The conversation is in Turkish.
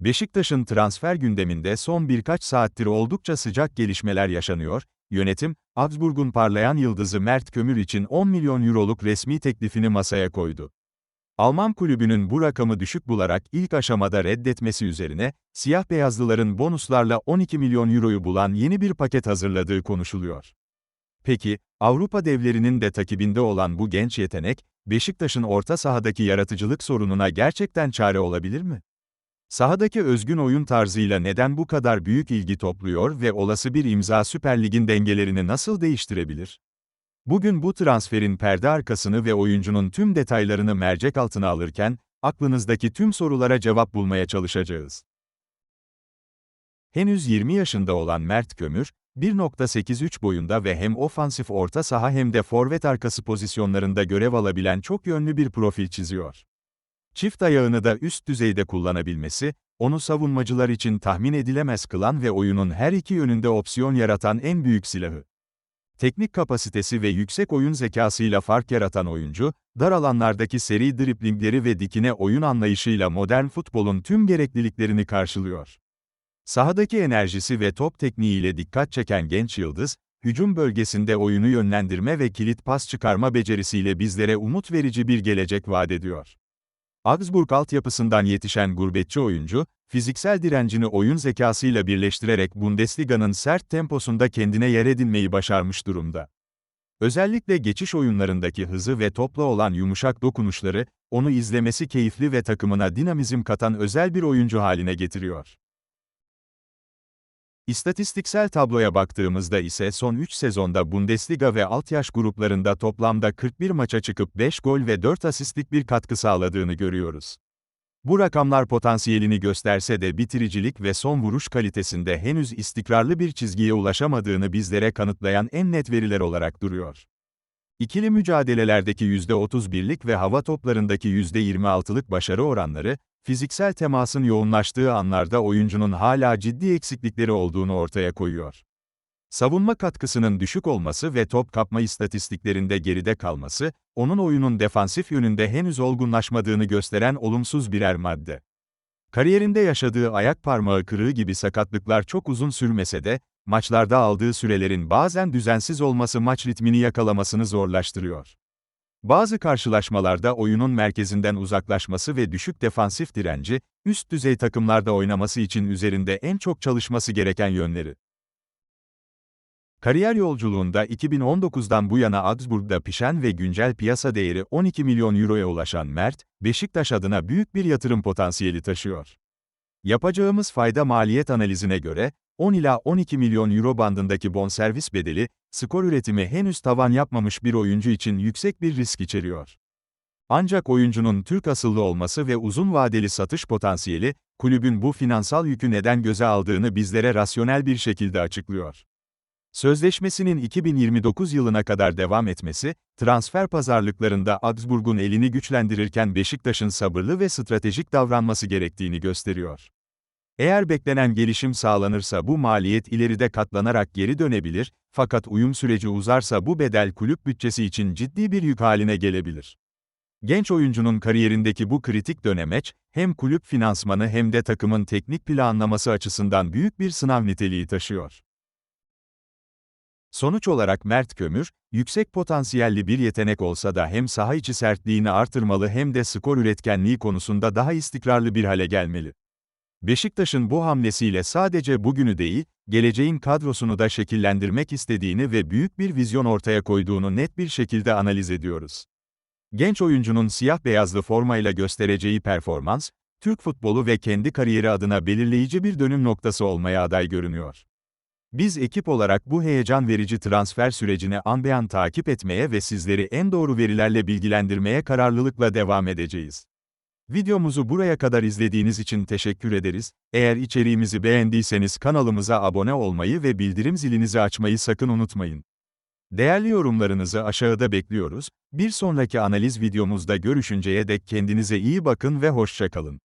Beşiktaş'ın transfer gündeminde son birkaç saattir oldukça sıcak gelişmeler yaşanıyor, yönetim, Augsburg'un parlayan yıldızı Mert Kömür için 10 milyon euroluk resmi teklifini masaya koydu. Alman kulübünün bu rakamı düşük bularak ilk aşamada reddetmesi üzerine, siyah beyazlıların bonuslarla 12 milyon euroyu bulan yeni bir paket hazırladığı konuşuluyor. Peki, Avrupa devlerinin de takibinde olan bu genç yetenek, Beşiktaş'ın orta sahadaki yaratıcılık sorununa gerçekten çare olabilir mi? Sahadaki özgün oyun tarzıyla neden bu kadar büyük ilgi topluyor ve olası bir imza Süper Lig'in dengelerini nasıl değiştirebilir? Bugün bu transferin perde arkasını ve oyuncunun tüm detaylarını mercek altına alırken, aklınızdaki tüm sorulara cevap bulmaya çalışacağız. Henüz 20 yaşında olan Mert Kömür, 1.83 boyunda ve hem ofansif orta saha hem de forvet arkası pozisyonlarında görev alabilen çok yönlü bir profil çiziyor. Çift ayağını da üst düzeyde kullanabilmesi, onu savunmacılar için tahmin edilemez kılan ve oyunun her iki yönünde opsiyon yaratan en büyük silahı. Teknik kapasitesi ve yüksek oyun zekasıyla fark yaratan oyuncu, dar alanlardaki seri driplingleri ve dikine oyun anlayışıyla modern futbolun tüm gerekliliklerini karşılıyor. Sahadaki enerjisi ve top tekniğiyle dikkat çeken genç yıldız, hücum bölgesinde oyunu yönlendirme ve kilit pas çıkarma becerisiyle bizlere umut verici bir gelecek vaat ediyor. Augsburg altyapısından yetişen gurbetçi oyuncu, fiziksel direncini oyun zekasıyla birleştirerek Bundesliga'nın sert temposunda kendine yer edinmeyi başarmış durumda. Özellikle geçiş oyunlarındaki hızı ve topla olan yumuşak dokunuşları, onu izlemesi keyifli ve takımına dinamizm katan özel bir oyuncu haline getiriyor. İstatistiksel tabloya baktığımızda ise son 3 sezonda Bundesliga ve alt yaş gruplarında toplamda 41 maça çıkıp 5 gol ve 4 asistlik bir katkı sağladığını görüyoruz. Bu rakamlar potansiyelini gösterse de bitiricilik ve son vuruş kalitesinde henüz istikrarlı bir çizgiye ulaşamadığını bizlere kanıtlayan en net veriler olarak duruyor. İkili mücadelelerdeki %31'lik ve hava toplarındaki %26'lık başarı oranları, fiziksel temasın yoğunlaştığı anlarda oyuncunun hala ciddi eksiklikleri olduğunu ortaya koyuyor. Savunma katkısının düşük olması ve top kapma istatistiklerinde geride kalması, onun oyunun defansif yönünde henüz olgunlaşmadığını gösteren olumsuz birer madde. Kariyerinde yaşadığı ayak parmağı kırığı gibi sakatlıklar çok uzun sürmese de, maçlarda aldığı sürelerin bazen düzensiz olması maç ritmini yakalamasını zorlaştırıyor. Bazı karşılaşmalarda oyunun merkezinden uzaklaşması ve düşük defansif direnci, üst düzey takımlarda oynaması için üzerinde en çok çalışması gereken yönleri. Kariyer yolculuğunda 2019'dan bu yana Augsburg'da pişen ve güncel piyasa değeri 12 milyon euroya ulaşan Mert, Beşiktaş adına büyük bir yatırım potansiyeli taşıyor. Yapacağımız fayda maliyet analizine göre, 10 ila 12 milyon euro bandındaki bonservis bedeli, skor üretimi henüz tavan yapmamış bir oyuncu için yüksek bir risk içeriyor. Ancak oyuncunun Türk asıllı olması ve uzun vadeli satış potansiyeli, kulübün bu finansal yükü neden göze aldığını bizlere rasyonel bir şekilde açıklıyor. Sözleşmesinin 2029 yılına kadar devam etmesi, transfer pazarlıklarında Augsburg'un elini güçlendirirken Beşiktaş'ın sabırlı ve stratejik davranması gerektiğini gösteriyor. Eğer beklenen gelişim sağlanırsa bu maliyet ileride katlanarak geri dönebilir, fakat uyum süreci uzarsa bu bedel kulüp bütçesi için ciddi bir yük haline gelebilir. Genç oyuncunun kariyerindeki bu kritik dönemeç, hem kulüp finansmanı hem de takımın teknik planlaması açısından büyük bir sınav niteliği taşıyor. Sonuç olarak Mert Kömür, yüksek potansiyelli bir yetenek olsa da hem saha içi sertliğini artırmalı hem de skor üretkenliği konusunda daha istikrarlı bir hale gelmeli. Beşiktaş'ın bu hamlesiyle sadece bugünü değil, geleceğin kadrosunu da şekillendirmek istediğini ve büyük bir vizyon ortaya koyduğunu net bir şekilde analiz ediyoruz. Genç oyuncunun siyah beyazlı formayla göstereceği performans, Türk futbolu ve kendi kariyeri adına belirleyici bir dönüm noktası olmaya aday görünüyor. Biz ekip olarak bu heyecan verici transfer sürecini an beyan takip etmeye ve sizleri en doğru verilerle bilgilendirmeye kararlılıkla devam edeceğiz. Videomuzu buraya kadar izlediğiniz için teşekkür ederiz. Eğer içeriğimizi beğendiyseniz kanalımıza abone olmayı ve bildirim zilinizi açmayı sakın unutmayın. Değerli yorumlarınızı aşağıda bekliyoruz. Bir sonraki analiz videomuzda görüşünceye dek kendinize iyi bakın ve hoşça kalın.